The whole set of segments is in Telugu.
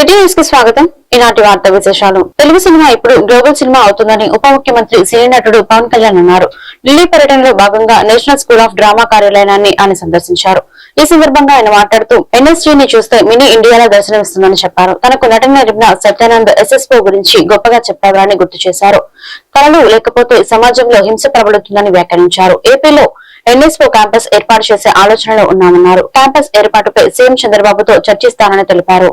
సిటీ న్యూస్కి స్వాగతం. ఈనాటి వార్త విశేషాలు. తెలుగు సినిమా ఇప్పుడు గ్లోబల్ సినిమా అవుతుందని ఉప ముఖ్యమంత్రి సినీ నటుడు పవన్ కళ్యాణ్ అన్నారు. ఢిల్లీ పర్యటనలో భాగంగా నేషనల్ స్కూల్ ఆఫ్ డ్రామా కార్యాలయాన్ని ఆయన సందర్శించారు. ఈ సందర్భంగా ఆయన మాట్లాడుతూ ఎన్ఎస్జీని చూస్తే మినీ ఇండియాలో దర్శనమిస్తుందని చెప్పారు. తనకు నటన నేర్పిన సత్యానంద్ ఎస్ఎస్ఓ గురించి గొప్పగా చెప్పేవారని గుర్తు చేశారు. కళలు లేకపోతే సమాజంలో హింస ప్రబలుతుందని వ్యాఖ్యానించారు. ఏపీలో ఎన్ఎస్ఓ క్యాంపస్ ఏర్పాటు చేసే ఆలోచనలో ఉన్నామన్నారు. క్యాంపస్ ఏర్పాటుపై సీఎం చంద్రబాబుతో చర్చిస్తానని తెలిపారు.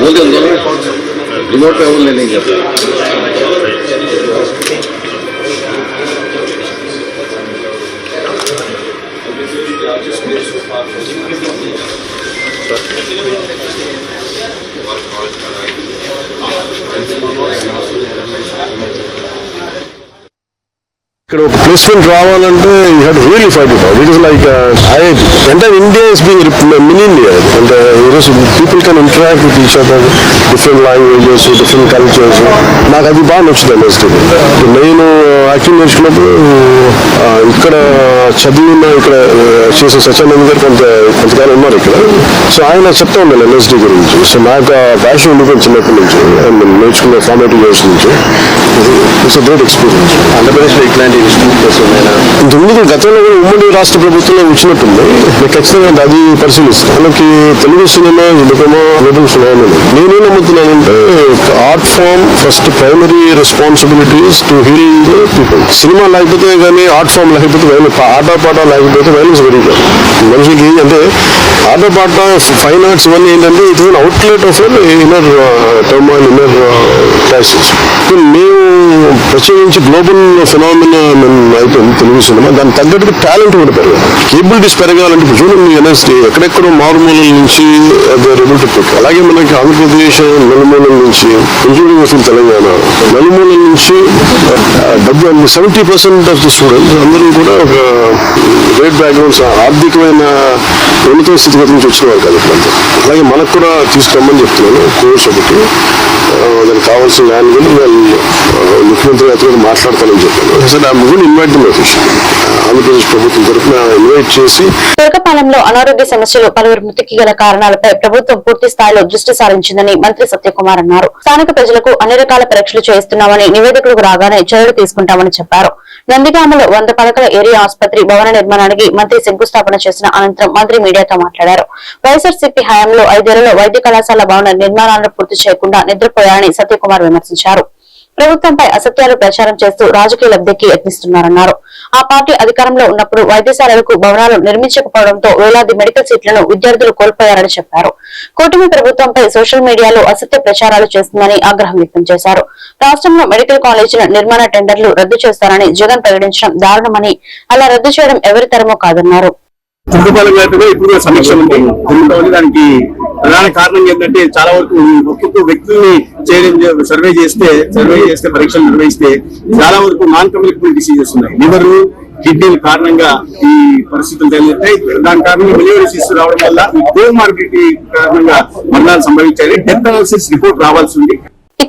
बोल दे रिमोट पे वो ले लेंगे ఇక్కడ ఒక ప్లేస్మెంట్ రావాలంటే you had really fight it it is like IIT entire India is being mini India అంటే ఈరోజు people can interact with each other different languages different cultures నాకు అది బాగా నచ్చింది ఎంఎస్టీ నేను యాక్టింగ్ నేర్చుకున్నప్పుడు ఇక్కడ చదివిన ఇక్కడ uh, ఆ, చేసే సత్యానంద్ గారు కొంత కొంతకాలం ఉన్నారు ఇక్కడ. సో ఆయన చెప్తా ఉండాలి ఎన్ఎస్డి గురించి. సో నాకు ఆ ప్యాషన్ ఉండిపోయింది చిన్నప్పటి నుంచి నేర్చుకున్న ఫార్మేటివ్ ఇయర్స్ నుంచి. ఇట్స్ గ్రేట్ ఎక్స్పీరియన్స్ ఆంధ్రప్రదేశ్లో ఇట్లాంటి ఇన్స్టిట్యూట్స్ గతంలో కూడా ఉమ్మడి రాష్ట్ర ప్రభుత్వంలో వచ్చినట్టుంది ఖచ్చితంగా అది పరిశీలిస్తాను మనకి తెలుగు సినిమా ఎందుకమో గ్లోబల్ ఫినామినల్ నేనే నమ్ముతున్నానంటే art form first primary responsibilities to heal the people cinema లేకపోతే కానీ ఆర్ట్ ఫామ్ లేకపోతే వైలెన్స్ ఆట పాట లేకపోతే వైలెన్స్ పెరుగుతారు మనిషికి అంటే ఆట పాట ఫైన్ ఆర్ట్స్ ఇవన్నీ ఏంటంటే it is outlet of inner turmoil inner crisis మేము ప్రత్యేకించి గ్లోబల్ ఫినామినా అయితే తెలుగు సినిమా దాని తగ్గట్టుగా టాలెంట్ కూడా పెరగాలి కేబిలిటీస్ పెరగాలంటే చూడండి ఎన్ఎస్టీ ఎక్కడెక్కడో మారుమూలల నుంచి అలాగే మనకి ఆంధ్రప్రదేశ్ నలుమూలల నుంచి ఇంక్లూడింగ్ అసలు తెలంగాణ. నలుమూలల నుంచి డెబ్బై seventy percent of the students అందరూ కూడా ఒక గ్రేట్ బ్యాక్గ్రౌండ్స్ ఆర్థికమైన ఉన్నత స్థితిగతి నుంచి వచ్చిన వాళ్ళు కాదు ఇప్పుడంతా అలాగే మనకు కూడా తీసుకురమ్మని చెప్తున్నాను. కోర్స్ ఒకటి దానికి కావాల్సిన ల్యాండ్ కూడా వాళ్ళు ముఖ్యమంత్రి గారితో మాట్లాడతానని చెప్పాను సరే ముగ్గురు ఇన్వైట్ ఆంధ్రప్రదేశ్ ప్రభుత్వం తరఫున ఇన్వైట్ చేసి దుర్గపాలెంలో అనారోగ్య సమస్యలు పలువురు మృతికి గల కారణాలపై ప్రభుత్వం పూర్తి స్థాయిలో దృష్టి సారించిందని మంత్రి సత్యకుమార్ అన్నారు. స్థానిక ప్రజలకు అన్ని రకాల పరీక్షలు చేయిస్తున్నామని నివేదికలకు రాగానే చర్యలు తీసుకుంటామని చెప్పారు. నందిగామలో వంద పడకల ఏరియా ఆసుపత్రి భవన నిర్మాణానికి మంత్రి శంకుస్థాపన చేసిన అనంతరం మంత్రి మీడియాతో మాట్లాడారు. వైఎస్ఆర్సీపీ హయాంలో ఐదేళ్ళలో వైద్య కళాశాల భవన నిర్మాణాలను పూర్తి చేయకుండా నిద్రపోయారని సత్యకుమార్ విమర్శించారు. ప్రభుత్వంపై అసత్యాలు ప్రచారం చేస్తూ రాజకీయ లబ్ధికి యత్నిస్తున్నారన్నారు. ఆ పార్టీ అధికారంలో ఉన్నప్పుడు వైద్యశాలలకు భవనాలు నిర్మించకపోవడంతో వేలాది మెడికల్ సీట్లను విద్యార్థులు కోల్పోయారని చెప్పారు. కూటమి ప్రభుత్వంపై సోషల్ మీడియాలో అసత్య ప్రచారాలు చేస్తుందని ఆగ్రహం వ్యక్తం చేశారు. రాష్ట్రంలో మెడికల్ కాలేజీల నిర్మాణ టెండర్లు రద్దు చేస్తారని జగన్ ప్రకటించడం దారుణమని అలా రద్దు చేయడం ఎవరి తరమో కాదన్నారు. కుంభపాల గారితో ఇప్పుడు కూడా సమీక్ష ఉంది దానికి ప్రధాన కారణం ఏంటంటే చాలా వరకు ఒక్కొక్క వ్యక్తుల్ని చేయడం సర్వే చేస్తే సర్వే చేస్తే పరీక్షలు నిర్వహిస్తే చాలా వరకు నాన్ కమ్యూనికబుల్ డిసీజెస్ ఉన్నాయి. లివర్ కిడ్నీల కారణంగా ఈ పరిస్థితులు తేలితాయి దాని కారణంగా మిలియరీ ఇష్యూ రావడం వల్ల ఈ కోమార్బిడిటీ కారణంగా మరణాలు సంభవించాయి. డెత్ అనాలిసిస్ రిపోర్ట్ రావాల్సి ఉంది.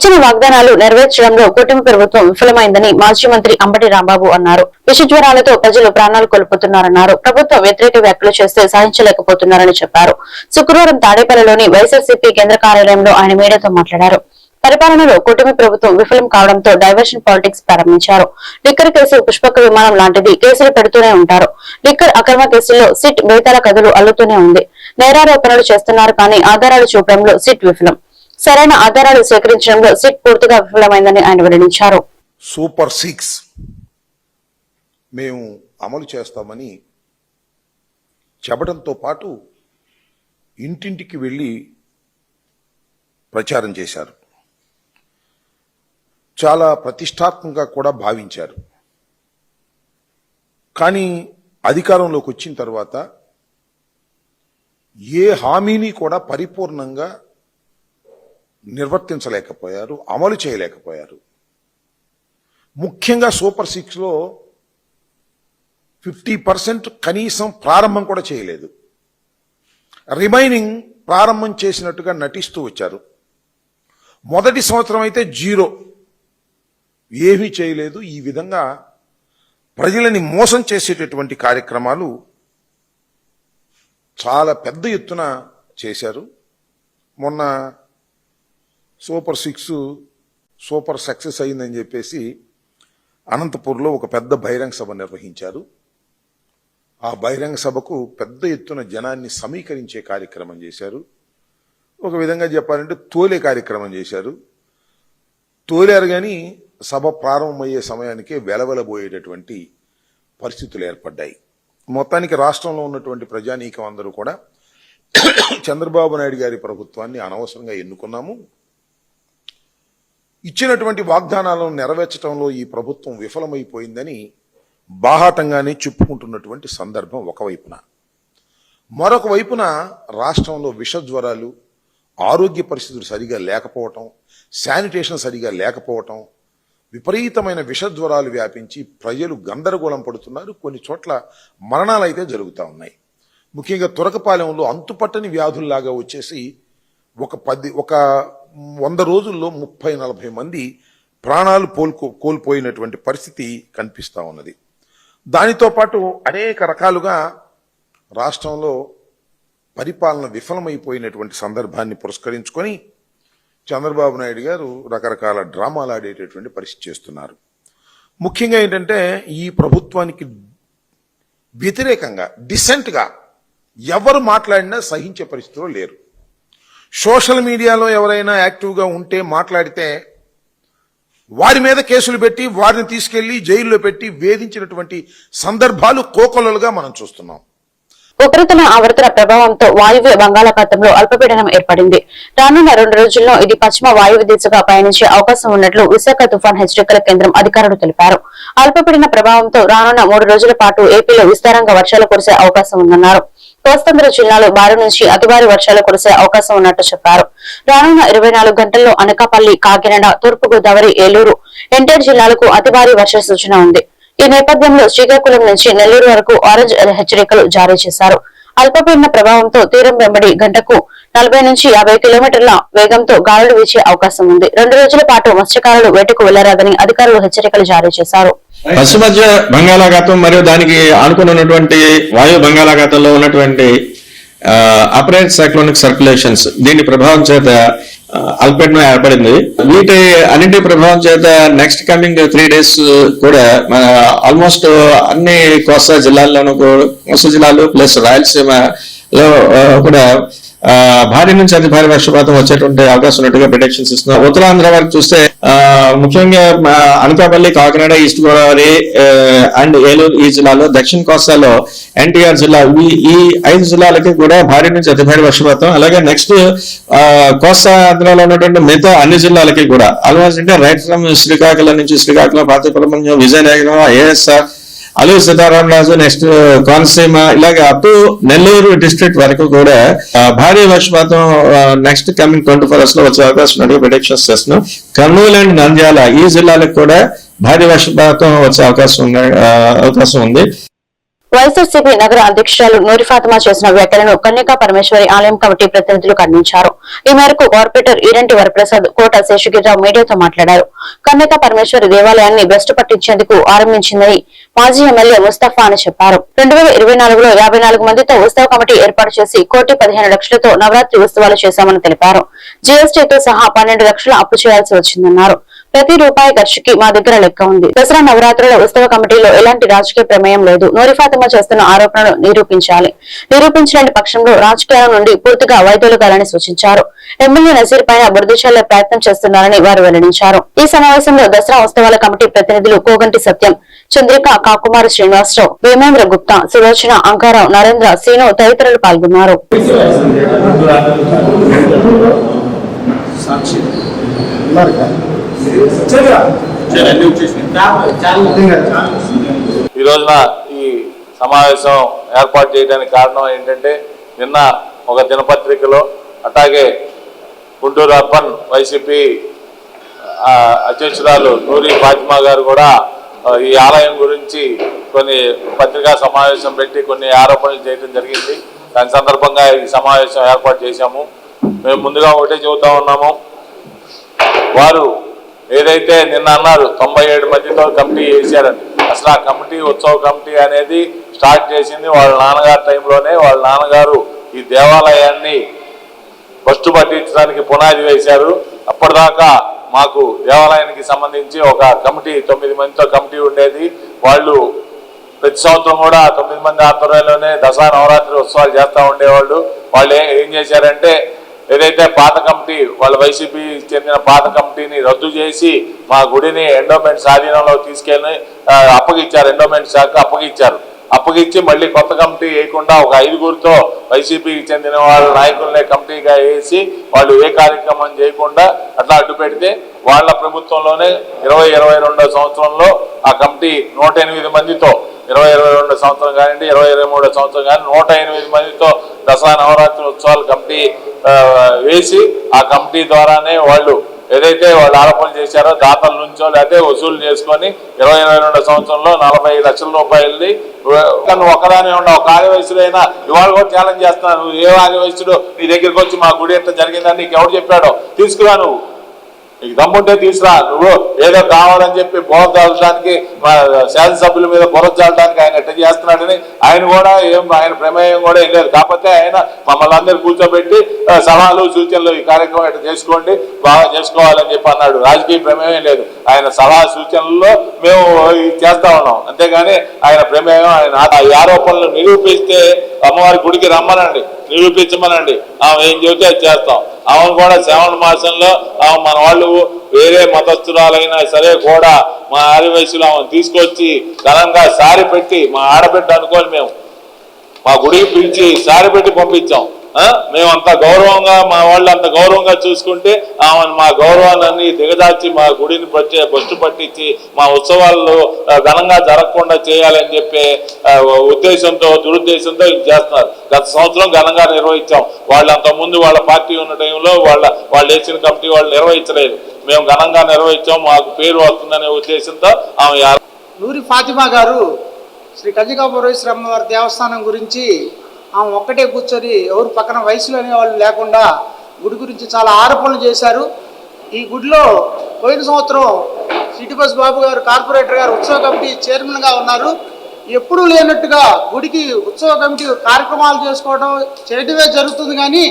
ఇచ్చిన వాగ్దానాలు నెరవేర్చడంలో కూటమి ప్రభుత్వం విఫలమైందని మాజీ మంత్రి అంబటి రాంబాబు అన్నారు. విష జ్వరాలతో ప్రజలు ప్రాణాలు కోల్పోతున్నారన్నారు. ప్రభుత్వ వ్యతిరేక వ్యాఖ్యలు చేస్తే సహించలేకపోతున్నారని చెప్పారు. శుక్రవారం తాడేపల్లిలోని వైఎస్ఆర్సీపీ కేంద్ర కార్యాలయంలో ఆయన మీడియాతో మాట్లాడారు. పరిపాలనలో కూటమి ప్రభుత్వం విఫలం కావడంతో డైవర్షన్ పాలిటిక్స్ ప్రారంభించారు. లిక్కర్ కేసు పుష్పక విమానం లాంటిది కేసులు పెడుతూనే ఉంటారు. లిక్కర్ అక్రమ కేసుల్లో సిట్ బేతాల కథలు అల్లుతూనే ఉంది. నేరారోపణలు చేస్తున్నారు కానీ ఆధారాలు చూపడంలో సిట్ విఫలం. సరైన ఆధారాలు సేకరించడంలో సిట్ పూర్తిగా విఫలమైందని ఆయన వెల్లడించారు. సూపర్ సిక్స్ మేము అమలు చేస్తామని చెప్పడంతో పాటు ఇంటింటికి వెళ్ళి ప్రచారం చేశారు. చాలా ప్రతిష్టాత్మకంగా కూడా భావించారు. కానీ అధికారంలోకి వచ్చిన తర్వాత ఏ హామీని కూడా పరిపూర్ణంగా నిర్వర్తించలేకపోయారు అమలు చేయలేకపోయారు. ముఖ్యంగా సూపర్ సిక్స్లో ఫిఫ్టీ పర్సెంట్ కనీసం ప్రారంభం కూడా చేయలేదు. రిమైనింగ్ ప్రారంభం చేసినట్టుగా నటిస్తూ వచ్చారు. మొదటి సంవత్సరం అయితే జీరో. ఏమీ చేయలేదు. ఈ విధంగా ప్రజలని మోసం చేసేటటువంటి కార్యక్రమాలు చాలా పెద్ద ఎత్తున చేశారు. మొన్న సూపర్ సిక్స్ సూపర్ సక్సెస్ అయిందని చెప్పేసి అనంతపూర్లో ఒక పెద్ద బహిరంగ సభ నిర్వహించారు. ఆ బహిరంగ సభకు పెద్ద ఎత్తున జనాన్ని సమీకరించే కార్యక్రమం చేశారు. ఒక విధంగా చెప్పాలంటే తోలే కార్యక్రమం చేశారు. తోలారు కానీ సభ ప్రారంభమయ్యే సమయానికే వెలవెలబోయేటటువంటి పరిస్థితులు ఏర్పడ్డాయి. మొత్తానికి రాష్ట్రంలో ఉన్నటువంటి ప్రజానీకం అందరూ కూడా చంద్రబాబు నాయుడు గారి ప్రభుత్వాన్ని అనవసరంగా ఎన్నుకున్నాము. ఇచ్చినటువంటి వాగ్దానాలను నెరవేర్చడంలో ఈ ప్రభుత్వం విఫలమైపోయిందని బాహాటంగానే చెప్పుకుంటున్నటువంటి సందర్భం ఒకవైపున. మరొక వైపున రాష్ట్రంలో విష జ్వరాలు ఆరోగ్య పరిస్థితులు సరిగా లేకపోవటం శానిటేషన్ సరిగా లేకపోవటం విపరీతమైన విష జ్వరాలు వ్యాపించి ప్రజలు గందరగోళం పడుతున్నారు. కొన్ని చోట్ల మరణాలు అయితే జరుగుతూ ఉన్నాయి. ముఖ్యంగా తురకపాలెంలో అంతుపట్టని వ్యాధుల్లాగా వచ్చేసి ఒక పది ఒక వంద రోజుల్లో ముప్పై నలభై మంది ప్రాణాలు పోల్కో కోల్పోయినటువంటి పరిస్థితి కనిపిస్తూ ఉన్నది. దానితో పాటు అనేక రకాలుగా రాష్ట్రంలో పరిపాలన విఫలమైపోయినటువంటి సందర్భాన్ని పురస్కరించుకొని చంద్రబాబు నాయుడు గారు రకరకాల డ్రామాలు ఆడేటటువంటి పరిస్థితి చేస్తున్నారు. ముఖ్యంగా ఏంటంటే ఈ ప్రభుత్వానికి వ్యతిరేకంగా డిసెంట్గా ఎవరు మాట్లాడినా సహించే పరిస్థితిలో లేరు. సోషల్ మీడియాలో ఎవరైనా యాక్టివ్గా ఉంటే మాట్లాడితే వారి మీద కేసులు పెట్టి వారిని తీసుకెళ్ళి జైల్లో పెట్టి వేధించినటువంటి సందర్భాలు కోకొల్లలుగా మనం చూస్తున్నాం. ఉపరితల ఆవర్తన ప్రభావంతో వాయువ్య బంగాళాఖాతంలో అల్పపీడనం ఏర్పడింది. రానున్న రెండు రోజుల్లో ఇది పశ్చిమ వాయువ్య దిశగా పయనించే అవకాశం ఉన్నట్లు విశాఖ తుఫాన్ హెచ్చరికల కేంద్రం అధికారులు తెలిపారు. అల్పపీడన ప్రభావంతో రానున్న మూడు రోజుల పాటు ఏపీలో విస్తారంగా వర్షాలు కురిసే అవకాశం ఉందన్నారు. కోస్తాంధ్ర జిల్లాలో భారీ నుంచి అతి భారీ వర్షాలు కురిసే అవకాశం ఉన్నట్టు చెప్పారు. రానున్న ఇరవై నాలుగు గంటల్లో అనకాపల్లి కాకినాడ తూర్పు గోదావరి ఏలూరు ఎన్టీఆర్ జిల్లాలకు అతి భారీ వర్ష సూచన ఉంది. ఈ నేపథ్యంలో శ్రీకాకుళం నుంచి నెల్లూరు వరకు ఆరెంజ్ హెచ్చరికలు జారీ చేశారు. అల్పపీడన ప్రభావంతో తీరం వెంబడి గంటకు నలభై నుంచి యాభై కిలోమీటర్ల వేగంతో గాలులు వీచే అవకాశం ఉంది. రెండు రోజుల పాటు మత్స్యకారులు వేటకు వెళ్ళరాదని అధికారులు హెచ్చరికలు జారీ చేశారు. పశ్చిమ మధ్య బంగాళాఖాతం మరియు దానికి ఆనుకుని ఉన్నటువంటి వాయు బంగాళాఖాతంలో ఉన్నటువంటి అపరేట్ సైక్లోనిక్ సర్క్యులేషన్స్ దీని ప్రభావం చేత అల్పెట్నం ఏర్పడింది. వీటి అన్నింటి ప్రభావం చేత నెక్స్ట్ కమింగ్ త్రీ డేస్ కూడా మన ఆల్మోస్ట్ అన్ని కోస్తా జిల్లాల్లోనూ కోస్తా జిల్లాలు ప్లస్ రాయలసీమ ఆ, కూడా భారీ నుంచి అతి భారీ వర్షపాతం వచ్చేటువంటి అవకాశం ఉన్నట్టుగా ప్రొటెక్షన్స్ ఇస్తున్నారు ఉత్తరాంధ్ర వరకు చూస్తే ఆ, ముఖ్యంగా అనకాపల్లి కాకినాడ ఈస్ట్ గోదావరి అండ్ ఏలూరు ఈ జిల్లాలో దక్షిణ కోస్తాలో ఎన్టీఆర్ జిల్లా ఈ ఈ ఐదు జిల్లాలకి కూడా భారీ నుంచి అతి భారీ వర్షపాతం. అలాగే నెక్స్ట్ కోస్తా ఆంధ్రలో ఉన్నటువంటి మిగతా అన్ని జిల్లాలకి కూడా. ఆల్మోస్ట్ అంటే రైట్ ఫ్రమ్ శ్రీకాకుళం నుంచి శ్రీకాకుళం పాతకుళం Vizianagaram ASR Alluri Sitaramaraju next uh, Konaseema ఇలాగ అటు నెల్లూరు డిస్ట్రిక్ట్ వరకు కూడా భారీ వర్షపాతం నెక్స్ట్ కమింగ్ ట్వంటీ ఫోర్ అవర్స్లో వచ్చే అవకాశం ఉన్నట్టు ప్రొడిక్షన్స్ చేస్తున్నాం. కర్నూలు అండ్ నంద్యాల ఈ జిల్లాలకు కూడా భారీ వర్షపాతం వచ్చే అవకాశం ఉన్న ఆ, అవకాశం ఉంది. వైఎస్ఆర్సీపీ నగర అధ్యక్షురాలు నూరి ఫాతిమా చేసిన వ్యాఖ్యలను కన్యకా పరమేశ్వరి ఆలయం కమిటీ ప్రతినిధులు ఖండించారు. ఈ మేరకు కార్పొరేటర్ ఈరంటి వరప్రసాద్ కోట శేషగిరిరావు మీడియాతో మాట్లాడారు. కన్యకా పరమేశ్వరి దేవాలయాన్ని బెస్ట్ పట్టించేందుకు ఆరంభించిందని మాజీ ఎమ్మెల్యే ముస్తఫా అని చెప్పారు. రెండు వేల ఇరవై నాలుగులో యాభై నాలుగు మందితో ఉత్సవ కమిటీ ఏర్పాటు చేసి కోటి పదిహేను లక్షలతో నవరాత్రి ఉత్సవాలు చేశామని తెలిపారు. జీఎస్టీతో సహా పన్నెండు లక్షల అప్పు చేయాల్సి వచ్చిందన్నారు. ప్రతి రూపాయి ఖర్చుకి మా దగ్గర లెక్క ఉంది. దసరా నవరాత్రుల ఉత్సవ కమిటీలో ఎలాంటి రాజకీయ ప్రమేయం లేదు. నూరిఫాతిమా చేస్తున్న ఆరోపణలు నిరూపించాలి. నిరూపించలేని పక్షంలో రాజకీయాల నుండి పూర్తిగా వైదొలగాలని సూచించారు. ఎమ్మెల్యే నజీర్ పైన బురద చల్లే ప్రయత్నం చేస్తున్నారని వారు వెల్లడించారు. ఈ సమావేశంలో దసరా ఉత్సవాల కమిటీ ప్రతినిధులు కోగంటి సత్యం చంద్రిక కాకుమారి శ్రీనివాసరావు భీమేంద్ర గుప్తా సులోచన అంకారావు నరేంద్ర సీను తదితరులు పాల్గొన్నారు. సాక్షి. ఈ రోజున ఈ సమావేశం ఏర్పాటు చేయడానికి కారణం ఏంటంటే నిన్న ఒక దినపత్రికలో అట్లాగే గుంటూరు అర్బన్ వైసీపీ ఆ, అధ్యక్షురాలు నూరి ఫాతిమా గారు కూడా ఈ ఆలయం గురించి కొన్ని పత్రికా సమావేశం పెట్టి కొన్ని ఆరోపణలు చేయడం జరిగింది. దాని సందర్భంగా ఈ సమావేశం ఏర్పాటు చేశాము. మేము ముందుగా ఒకటే చెబుతా ఉన్నాము. వారు ఏదైతే నిన్న అన్నారు తొంభై ఏడు మందితో కమిటీ వేశారని. అసలు ఆ కమిటీ ఉత్సవ కమిటీ అనేది స్టార్ట్ చేసింది వాళ్ళ నాన్నగారు టైంలోనే. వాళ్ళ నాన్నగారు ఈ దేవాలయాన్ని ఫస్ట్ పట్టించడానికి పునాది వేశారు. అప్పటిదాకా మాకు దేవాలయానికి సంబంధించి ఒక కమిటీ తొమ్మిది మందితో కమిటీ ఉండేది. వాళ్ళు ప్రతి సంవత్సరం కూడా తొమ్మిది మంది ఆధ్వర్యంలోనే దసరా నవరాత్రి ఉత్సవాలు చేస్తూ ఉండేవాళ్ళు. వాళ్ళు ఏం చేశారంటే ఏదైతే పాత కమిటీ వాళ్ళ వైసీపీ చెందిన పాత కమిటీని రద్దు చేసి మా గుడిని ఎండోమెంట్ స్వాధీనంలో తీసుకెళ్ళి అప్పగిచ్చారు ఎండోమెంట్ శాఖ అప్పగిచ్చారు. అప్పగిచ్చి మళ్ళీ కొత్త కమిటీ వేయకుండా ఒక ఐదుగురితో వైసీపీకి చెందిన వాళ్ళ నాయకులనే కమిటీగా వేసి వాళ్ళు ఏ కార్యక్రమం చేయకుండా అట్లా అడ్డు పెడితే వాళ్ళ ప్రభుత్వంలోనే ఇరవై ఇరవై రెండో సంవత్సరంలో ఆ కమిటీ నూట ఎనిమిది మందితో ఇరవై ఇరవై రెండో సంవత్సరం కానివ్వండి ఇరవై ఇరవై మూడో సంవత్సరం కానీ నూట ఎనిమిది మందితో దసరా నవరాత్రి ఉత్సవాలు కమిటీ వేసి ఆ కమిటీ ద్వారానే వాళ్ళు ఏదైతే వాళ్ళు ఆరోపణలు చేశారో దాతల నుంచో లేకపోతే వసూలు చేసుకొని ఇరవై ఇరవై రెండు సంవత్సరంలో నలభై లక్షల రూపాయలది నువ్వు ఒక్కదానే ఉండవు ఒక ఆదివయసుడు అయినా ఇవాళ కూడా ఛాలెంజ్ చేస్తున్నావు నువ్వు ఏ ఆదివయసుడు నీ దగ్గరికి వచ్చి మా గుడి ఎంత జరిగిందని నీకు ఎవరు చెప్పాడో? తీసుకురా నువ్వు. నీకు దమ్ముంటే తీసురా నువ్వు ఏదో కావాలని చెప్పి బోర్ చల్లడానికి మా శాసనసభ్యుల మీద బొర్ర చాలడానికి ఆయన ఎట్ట చేస్తున్నాడని ఆయన కూడా ఏం ఆయన ప్రమేయం కూడా ఏం లేదు. కాకపోతే ఆయన మమ్మల్ని అందరు కూర్చోబెట్టి సలహాలు సూచనలు ఈ కార్యక్రమం ఎట్ట చేసుకోండి బాగా చేసుకోవాలని చెప్పి అన్నాడు. రాజకీయ ప్రమేయం లేదు. ఆయన సలహా సూచనల్లో మేము ఇది చేస్తా ఉన్నాం. అంతేగాని ఆయన ప్రమేయం ఆయన ఈ ఆరోపణలు నిరూపిస్తే అమ్మవారి గుడికి రమ్మనండి. నిరూపించమనండి. ఆమె ఏం చెబితే అది చేస్తాం. ఆమెను కూడా శ్రావణ మాసంలో ఆమె మన వాళ్ళు వేరే మతస్థురాలైనా సరే కూడా మా ఆదివయసులో ఆమెను తీసుకొచ్చి ఘనంగా సారి పెట్టి మా ఆడబిడ్డ అనుకోని మేము. మా గుడికి పిలిచి సారి పెట్టి పంపించాం. మేమంత మేము అంత గౌరవంగా మా వాళ్ళు అంత గౌరవంగా చూసుకుంటే ఆమెను మా గౌరవాన్ని దిగదార్చి మా గుడిని పట్టి బొచ్చు పట్టించి మా ఉత్సవాల్లో ఘనంగా జరగకుండా చేయాలని చెప్పే ఉద్దేశంతో దురుద్దేశంతో ఇది చేస్తున్నారు. గత సంవత్సరం ఘనంగా నిర్వహించాం. వాళ్ళు అంతకుముందు ముందు వాళ్ళ పార్టీ ఉన్న టైంలో వాళ్ళ వాళ్ళు వేసిన కమిటీ వాళ్ళు నిర్వహించలేదు. మేము ఘనంగా నిర్వహించాం. మాకు పేరు వస్తుందనే ఉద్దేశంతో ఆమె నూరి ఫాతిమా గారు శ్రీ కంచికాపురేశ్వర అమ్మవారి దేవస్థానం గురించి ఆమె ఒక్కటే కూర్చొని ఎవరు పక్కన వయసులో వాళ్ళు లేకుండా గుడి గురించి చాలా ఆరోపణలు చేశారు. ఈ గుడిలో పోయిన సంవత్సరం సిటీ బస్ బాబు గారు కార్పొరేటర్ గారు ఉత్సవ కమిటీ చైర్మన్గా ఉన్నారు. ఎప్పుడూ లేనట్టుగా గుడికి ఉత్సవ కమిటీ కార్యక్రమాలు చేసుకోవడం చేయడమే జరుగుతుంది కానీ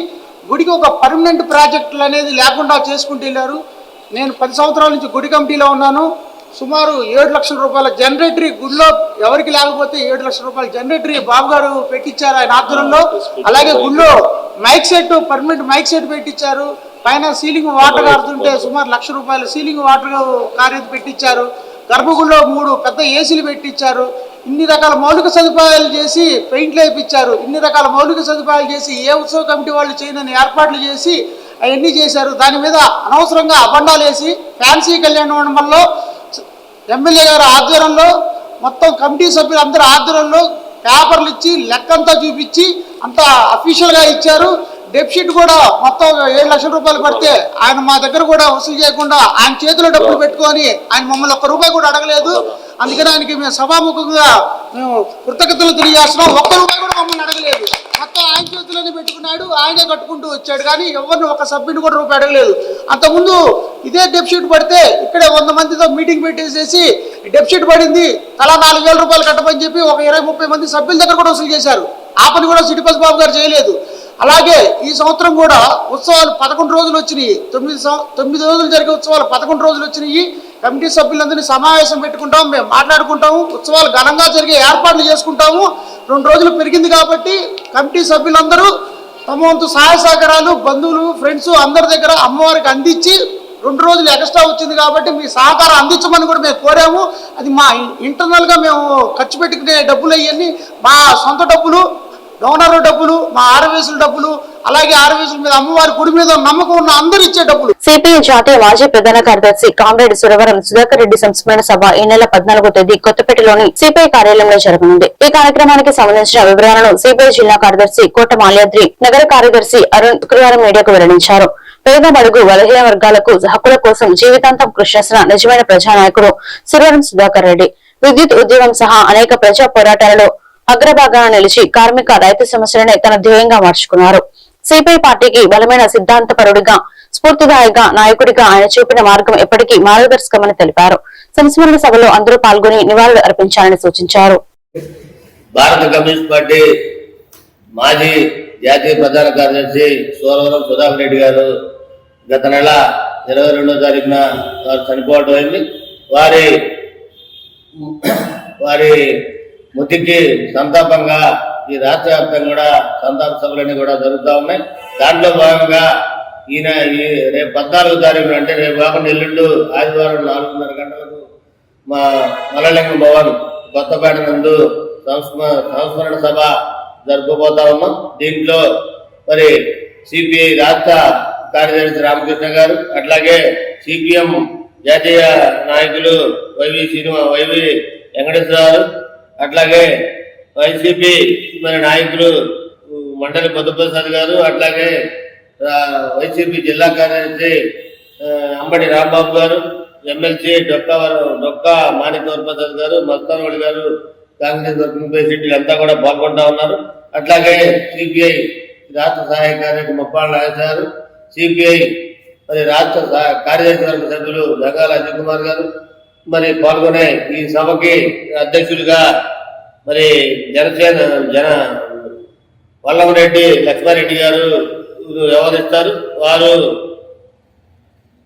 గుడికి ఒక పర్మనెంట్ ప్రాజెక్టులు అనేది లేకుండా చేసుకుంటూ వెళ్ళారు. నేను పది సంవత్సరాల నుంచి గుడి కమిటీలో ఉన్నాను. సుమారు ఏడు లక్షల రూపాయల జనరేటరీ గుడిలో ఎవరికి లేకపోతే ఏడు లక్షల రూపాయల జనరేటరీ బాబు గారు పెట్టించారు ఆయన ఆధ్వర్యంలో. అలాగే గుడిలో mic set permanent mic set పెట్టించారు. పైన సీలింగ్ వాటర్ కారుతుంటే సుమారు లక్ష రూపాయల సీలింగ్ వాటర్ కారేది పెట్టించారు. గర్భగుడిలో మూడు పెద్ద ఏసీలు పెట్టించారు. ఇన్ని రకాల మౌలిక సదుపాయాలు చేసి పెయింట్లు వేయించారు ఇన్ని రకాల మౌలిక సదుపాయాలు చేసి ఏ ఉత్సవ కమిటీ వాళ్ళు చేయనని ఏర్పాట్లు చేసి అవన్నీ చేశారు. దాని మీద అనవసరంగా అబండాలు వేసి ఫ్యాన్సీ కళ్యాణ మండపంలో ఎమ్మెల్యే గారి ఆధ్వర్యంలో మొత్తం కమిటీ సభ్యులు ఆధ్వర్యంలో పేపర్లు ఇచ్చి లెక్కంతా చూపించి అంతా అఫీషియల్గా ఇచ్చారు. డెప్షీట్ కూడా మొత్తం ఏడు లక్షల రూపాయలు పడితే ఆయన మా దగ్గర కూడా వసూలు చేయకుండా ఆయన చేతిలో డబ్బులు పెట్టుకొని ఆయన మమ్మల్ని ఒక్క రూపాయి కూడా అడగలేదు. అందుకని ఆయనకి మేము సభాముఖంగా మేము కృతజ్ఞతలు తెలియజేస్తున్నాం. ఒక్క రూపాయి కూడా మమ్మల్ని అడగలేదు. మొత్తం ఆయన చేతిలోనే పెట్టుకున్నాడు ఆయనే కట్టుకుంటూ వచ్చాడు. కానీ ఎవరిని ఒక సభ్యుని కూడా రూపాయి అడగలేదు. అంతకుముందు ఇదే డెప్షీట్ పడితే ఇక్కడే వంద మందితో మీటింగ్ పెట్టేసేసి డెప్షీట్ పడింది. తలా నాలుగు వేల రూపాయలు కట్టమని చెప్పి ఒక ఇరవై ముప్పై మంది సభ్యుల దగ్గర కూడా వసూలు చేశారు. ఆ పని కూడా సిటిపస్ బాబు గారు చేయలేదు. అలాగే ఈ సంవత్సరం కూడా ఉత్సవాలు పదకొండు రోజులు వచ్చినాయి. తొమ్మిది తొమ్మిది రోజులు జరిగే ఉత్సవాలు పదకొండు రోజులు వచ్చినాయి. కమిటీ సభ్యులందరినీ సమావేశం పెట్టుకుంటాం మేము మాట్లాడుకుంటాము ఉత్సవాలు ఘనంగా జరిగే ఏర్పాట్లు చేసుకుంటాము. రెండు రోజులు పెరిగింది కాబట్టి కమిటీ సభ్యులందరూ తమ వంతు సహాయ సహకారాలు బంధువులు ఫ్రెండ్స్ అందరి దగ్గర అమ్మవారికి అందించి రెండు రోజులు ఎక్స్ట్రా వచ్చింది కాబట్టి మీ సహకారం అందించమని కూడా మేము కోరాము. అది మా ఇంటర్నల్గా మేము ఖర్చు పెట్టుకునే డబ్బులు అవన్నీ మా సొంత డబ్బులు డోనర్ డబ్బులు మా ఆర్వీసుల డబ్బులు అలాగే ఆర్వీసుల మీద అమ్మవారి గుడి మీద నమ్మకం ఉన్న అందరు ఇచ్చే డబ్బులు. సిపిఐ జాతీయ మాజీ ప్రధాన కార్యదర్శి కామ్రేడ్ సురవరం సుధాకర్ రెడ్డి సంస్మరణ సభ ఈ నెల పద్నాలుగో తేదీ కొత్తపేటలోని సిపిఐ కార్యాలయంలో జరగనుంది. ఈ కార్యక్రమానికి సంబంధించిన వివరాలను సిపిఐ జిల్లా కార్యదర్శి కోట మాల్యాద్రి నగర కార్యదర్శి అరుణ్ శుక్రవారం మీడియాకు వెల్లడించారు. పేద బడుగు బలహీన వర్గాలకు హక్కుల కోసం జీవితాంతం కృషి చేసిన నిజమైన ప్రజానాయకుడు సురవరం సుధాకర్ రెడ్డి. విద్యుత్ ఉద్యమం సహా అనేక ప్రజా పోరాటాలలో అగ్రభాగాన నిలిచి కార్మిక రైతు సమస్యలనే తన ధ్యేయంగా మార్చుకున్నారు. సిపిఐ పార్టీకి బలమైన సిద్ధాంతపరుడిగా స్ఫూర్తిదాయక నాయకుడిగా ఆయన చూపిన మార్గం ఎప్పటికీ మార్గదర్శకమని తెలిపారు. సంస్మరణ సభలో అందరూ పాల్గొని నివాళులు అర్పించాలని సూచించారు. భారత కమ్యూనిస్ట్ పార్టీ మాజీ జాతీయ ప్రధాన కార్యదర్శి సోరవరం సుధాకర్ రెడ్డి గారు గత నెల ఇరవై రెండో తారీఖున వారు చనిపోవడం అయింది. వారి వారి మృతికి సంతాపంగా ఈ రాష్ట్ర వ్యాప్తంగా కూడా సంతాప సభలన్నీ కూడా జరుగుతూ ఉన్నాయి. దాంట్లో భాగంగా ఈయన ఈ రేపు పద్నాలుగు తారీఖున అంటే రేపు కాకుండా ఎల్లుండు ఆదివారం నాలుగున్నర గంటలకు మా మలలింగం భవన్ కొత్తపేట నందు సంస్మ సంస్మరణ సభ జరుపుకోబోతా ఉన్నాం. దీంట్లో మరి సిపిఐ రాష్ట్ర కార్యదర్శి రామకృష్ణ గారు అట్లాగే సిపిఎం జాతీయ నాయకులు వైవి సినిమా వైవి వెంకటేశ్వరరావు అట్లాగే వైసీపీ మరి నాయకులు మండలి మధుప్రసాద్ గారు అట్లాగే వైసీపీ జిల్లా కార్యదర్శి అంబటి అంబడి రాంబాబు గారు ఎమ్మెల్సీ డొక్కా డొక్కా మాణిక్యవర్ ప్రసాద్ గారు మస్తానోడి గారు కాంగ్రెస్ వర్కింగ్ సిటీలు అంతా కూడా పాల్గొంటా ఉన్నారు. అట్లాగే సిపిఐ రాష్ట్ర సహాయ కార్యదర్శి ముప్పాళ్ళ నాగేశారు సిపిఐ మరి రాష్ట్ర కార్యదర్శి వర్గ సభ్యులు జగాల అజయ్ కుమార్ గారు మరి పాల్గొనే ఈ సభకి అధ్యక్షులుగా మరి జనసేన జన వల్లభరెడ్డి లక్ష్మారెడ్డి గారు వ్యవహరిస్తారు. వారు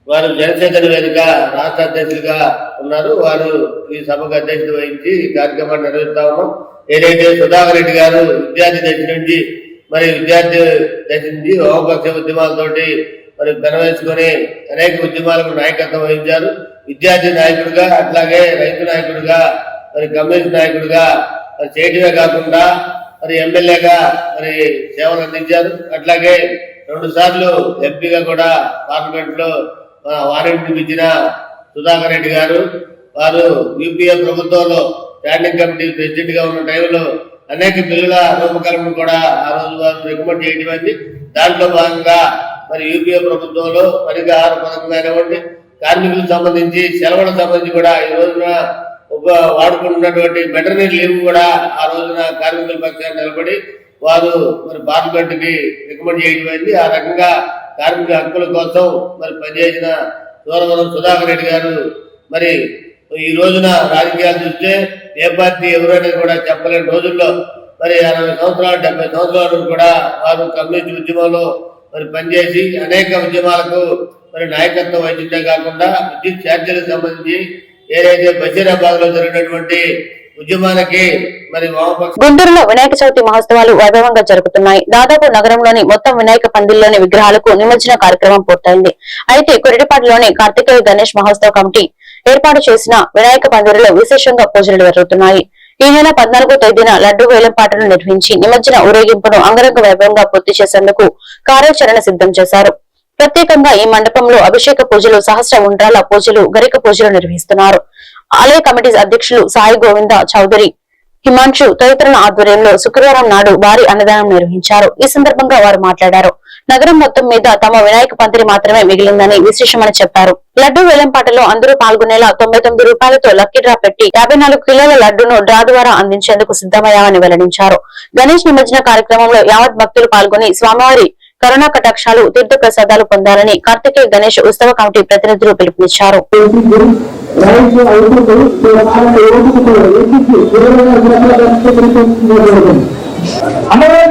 వారు జనసేన వేదిక రాష్ట్ర అధ్యక్షులుగా ఉన్నారు. వారు ఈ సభకు అధ్యక్షత వహించి కార్యక్రమాన్ని నిర్వహిస్తా ఉన్నాం. ఏదైతే సుధాకర్ రెడ్డి గారు విద్యార్థి దశ నుంచి మరి విద్యార్థి దశ నుంచి వామపక్ష ఉద్యమాలతోటి మరి పెనవేసుకొని అనేక ఉద్యమాలకు నాయకత్వం వహించారు. విద్యార్థి నాయకుడిగా అట్లాగే రైతు నాయకుడిగా మరి కమ్యూనిస్ట్ నాయకుడిగా మరి చేయటమే కాకుండా మరి ఎమ్మెల్యేగా మరి సేవలు అందించారు. అట్లాగే రెండు సార్లు ఎంపీగా కూడా పార్లమెంట్లో వారెంట్ ఇచ్చిన సుధాకర్ రెడ్డి గారు వారు యూపీఏ ప్రభుత్వంలో స్టాండింగ్ కమిటీ ప్రెసిడెంట్గా ఉన్న టైంలో అనేక బిల్లుల రూపకల్పన కూడా ఆ రోజు వారు రికమెండ్ చేయడం దాంట్లో భాగంగా మరి యూపీఏ ప్రభుత్వంలో మరిగా ఆరు పథకం కానివ్వండి కార్మికులకు సంబంధించి సెలవులకు సంబంధించి కూడా ఈ రోజున వాడుకుంటున్నటువంటి మెటర్నరీ లీవ్ కూడా ఆ రోజున కార్మికుల పక్షాన్ని నిలబడి వారు మరి పార్లమెంట్కి రికమెండ్ చేయడం ఆ రకంగా కార్మిక హక్కుల కోసం మరి పనిచేసిన సూరవరం సుధాకర్ రెడ్డి గారు మరి ఈ రోజున రాజకీయాలు చూస్తే ఏ పార్టీ ఎవరైనా కూడా చెప్పలేని రోజుల్లో మరి అరవై సంవత్సరాలు డెబ్బై సంవత్సరాలు కూడా వారు కమ్యూనిస్ట్ ఉద్యమంలో మరి పనిచేసి అనేక ఉద్యమాలకు మరి నాయకత్వ వహించే కాకుండా విద్యుత్ ఛార్జీలకు సంబంధించి ఏదైతే బషీరాబాద్లో జరిగినటువంటి ఉద్యమానికి మరి గుంటూరులో వినాయక చవితి మహోత్సవాలు వైభవంగా జరుగుతున్నాయి. దాదాపు నగరంలోని మొత్తం వినాయక పందిల్లోని విగ్రహాలకు నిమజ్జన కార్యక్రమం పూర్తయింది. అయితే కొరిటిపాడులోని కార్తికేయ గణేష్ మహోత్సవ కమిటీ ఏర్పాటు చేసిన వినాయక పందిరిలో విశేషంగా పూజలు జరుగుతున్నాయి. ఈ నెల పద్నాలుగో తేదీన లడ్డు వేలంపాటను నిర్వహించి నిమజ్జన ఊరేగింపును అంగరంగ వైభవంగా పూర్తి చేసేందుకు కార్యాచరణ సిద్ధం చేశారు. ప్రత్యేకంగా ఈ మండపంలో అభిషేక పూజలు సహస్ర ఉండ్రాల పూజలు గరిక పూజలు నిర్వహిస్తున్నారు. ఆలయ కమిటీ అధ్యక్షులు సాయి గోవింద చౌదరి హిమాంశు తదితరుల ఆధ్వర్యంలో శుక్రవారం నాడు భారీ అన్నదానం నిర్వహించారు. ఈ సందర్భంగా వారు మాట్లాడారు. నగరం మొత్తం మీద తమ వినాయక పందిరి మాత్రమే మిగిలిందని విశేషమని చెప్పారు. లడ్డు వేలంపాటలో అందరూ పాల్గొనేలా తొంభై తొమ్మిది రూపాయలతో లక్కీ డ్రా పెట్టి యాభై నాలుగు కిలోల లడ్డును డ్రా ద్వారా అందించేందుకు సిద్దమయ్యామని వెల్లడించారు. గణేష్ నిమజ్జన కార్యక్రమంలో యావత్ భక్తులు పాల్గొని స్వామివారి కరోనా కటాక్షాలు తీర్థ ప్రసాదాలు పొందాలని కార్తికేయ గణేష్ ఉత్సవ కమిటీ ప్రతినిధులు పిలుపునిచ్చారు. అన్నవరం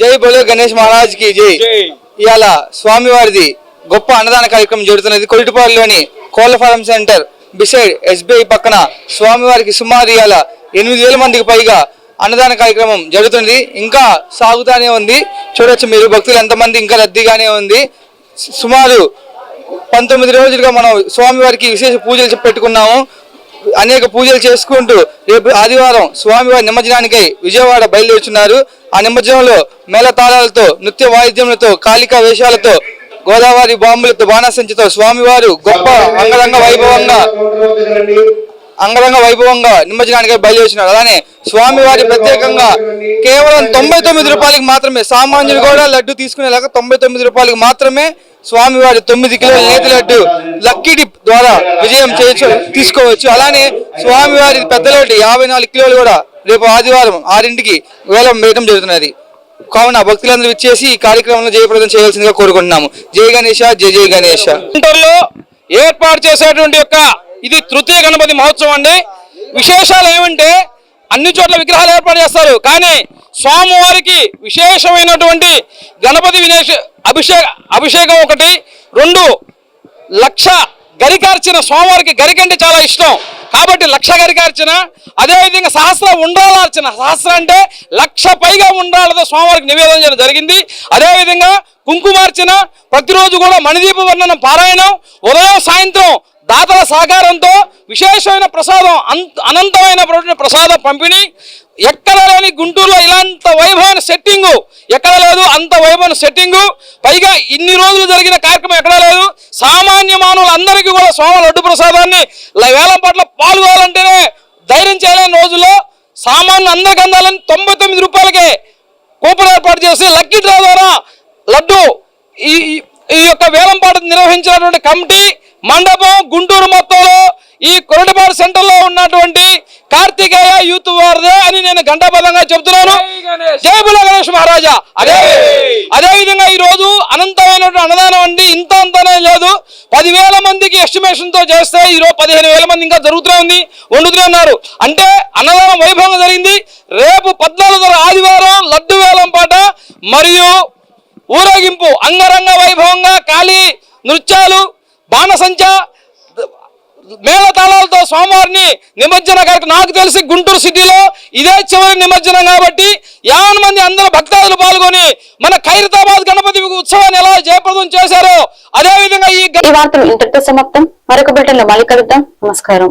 జై బోలో గణేష్ మహారాజ్కి జై. ఇవాళ స్వామివారిది గొప్ప అన్నదాన కార్యక్రమం జరుగుతున్నది. కొలిటిపాడులోని కోళ్ళ ఫారం సెంటర్ బిసైడ్ ఎస్బీఐ పక్కన స్వామివారికి సుమారు ఇవాళ ఎనిమిది వేల మందికి పైగా అన్నదాన కార్యక్రమం జరుగుతుంది ఇంకా సాగుతానే ఉంది. చూడొచ్చు మీరు భక్తులు ఎంతమంది ఇంకా రద్దీగానే ఉంది. సుమారు పంతొమ్మిది రోజులుగా మనం స్వామివారికి విశేష పూజలు పెట్టుకున్నాము. అనేక పూజలు చేసుకుంటూ రేపు ఆదివారం స్వామివారి నిమజ్జనానికై విజయవాడ బయలుదేరుచున్నారు. ఆ నిమజ్జనంలో మేళతాళాలతో నృత్య వాయిద్యములతో కాళికా వేషాలతో గోదావరి బాంబులతో బాణసంచితో స్వామివారు గొప్ప అంగరంగ వైభవంగా అంగరంగ వైభవంగా నిమజ్జనానికి బయలుదేరుచున్నారు. అలానే స్వామివారి ప్రత్యేకంగా కేవలం తొంభై తొమ్మిది రూపాయలకి మాత్రమే సామాన్యులు కూడా లడ్డు తీసుకునేలాగా తొంభై తొమ్మిది రూపాయలకి మాత్రమే స్వామివారి తొమ్మిది కిలోల నేతి లడ్డు లక్కీ డిప్ ద్వారా విజయం చేయొచ్చు తీసుకోవచ్చు. అలానే స్వామివారి పెద్ద లడ్డు యాభై నాలుగు కిలోలు కూడా రేపు ఆదివారం ఆరింటికి వేలం వేయడం జరుగుతున్నది. కావున భక్తులందరూ ఇచ్చేసి ఈ కార్యక్రమంలో జయప్రదం చేయాల్సిందిగా కోరుకుంటున్నాము. జై గణేష జయ జయ గణేష ఏర్పాటు చేసేటువంటి యొక్క ఇది తృతీయ గణపతి మహోత్సవం అండి. విశేషాలు ఏమంటే అన్ని చోట్ల విగ్రహాలు ఏర్పాటు చేస్తారు. కానీ స్వామివారికి విశేషమైనటువంటి గణపతి వినేష అభిషేక అభిషేకం ఒకటి. రెండు లక్ష గరికార్చిన స్వామివారికి గరికంటే చాలా ఇష్టం. కాబట్టి లక్ష గరికార్చిన అదేవిధంగా సహస్ర ఉండ్రాలార్చన సహస్ర అంటే లక్ష పైగా ఉండ్రాలతో స్వామివారికి నివేదన చేయడం జరిగింది. అదేవిధంగా కుంకుమార్చన ప్రతిరోజు కూడా మణిదీప వర్ణనం పారాయణం ఉదయం సాయంత్రం దాతల సహకారంతో విశేషమైన ప్రసాదం అంత అనంతమైన ప్రసాదం పంపిణీ. ఎక్కడ లేని గుంటూరులో ఇలాంత వైభవమైన సెట్టింగు? ఎక్కడ లేదు అంత వైభవం సెట్టింగు? పైగా ఇన్ని రోజులు జరిగిన కార్యక్రమం ఎక్కడా లేదు? సామాన్య మానవులందరికీ కూడా సోమ లడ్డు ప్రసాదాన్ని వేలం పట్ల పాల్గొనాలంటేనే ధైర్యం చేయలేని రోజుల్లో సామాన్య అందరికి అందాలని తొంభై తొమ్మిది రూపాయలకే కూపన్ ఏర్పాటు చేసి లక్కీ డ్రా ద్వారా లడ్డు ఈ ఈ- ఈ యొక్క వేలంపాట నిర్వహించినటువంటి కమిటీ మండపం గుంటూరు మొత్తంలో ఈ కొరటిపాడు సెంటర్లో ఉన్నటువంటి కార్తికేయ యూత్ వారిదే అని నేను గంటాబద్ధంగా చెబుతున్నాను. జై బుల గణేష్ మహారాజా. అదే అదే విధంగా ఈ రోజు అనంతమైనటువంటి అన్నదానం అండి. ఇంత అంతనే లేదు. పదివేల మందికి ఎస్టిమేషన్తో చేస్తే ఈ రోజు పదిహేను వేల మంది ఇంకా జరుగుతూనే ఉంది. వండుతూనే ఉన్నారు. అంటే అన్నదానం వైభవంగా జరిగింది. రేపు పద్నాలుగు ఆదివారం లడ్డు వేలం పాట మరియు ఊరేగింపు అంగరంగ వైభవంగా కాళీ నృత్యాలు బాణసంచ మేళతాళాలతో స్వామివారిని నిమజ్జన కార్యక్రమం నాకు తెలిసి గుంటూరు సిటీలో ఇదే చివరి నిమజ్జనం కాబట్టి యావన్ మంది అందరూ భక్తాదులు పాల్గొని మన ఖైరతాబాద్ గణపతి ఉత్సవాన్ని ఎలా జయప్రదం చేశారో అదే విధంగా ఈ ఈ వార్తలు ఇంతటితో సమాప్తం. మరొక బిల్టన్లో మళ్ళీ కలుద్దాం. నమస్కారం.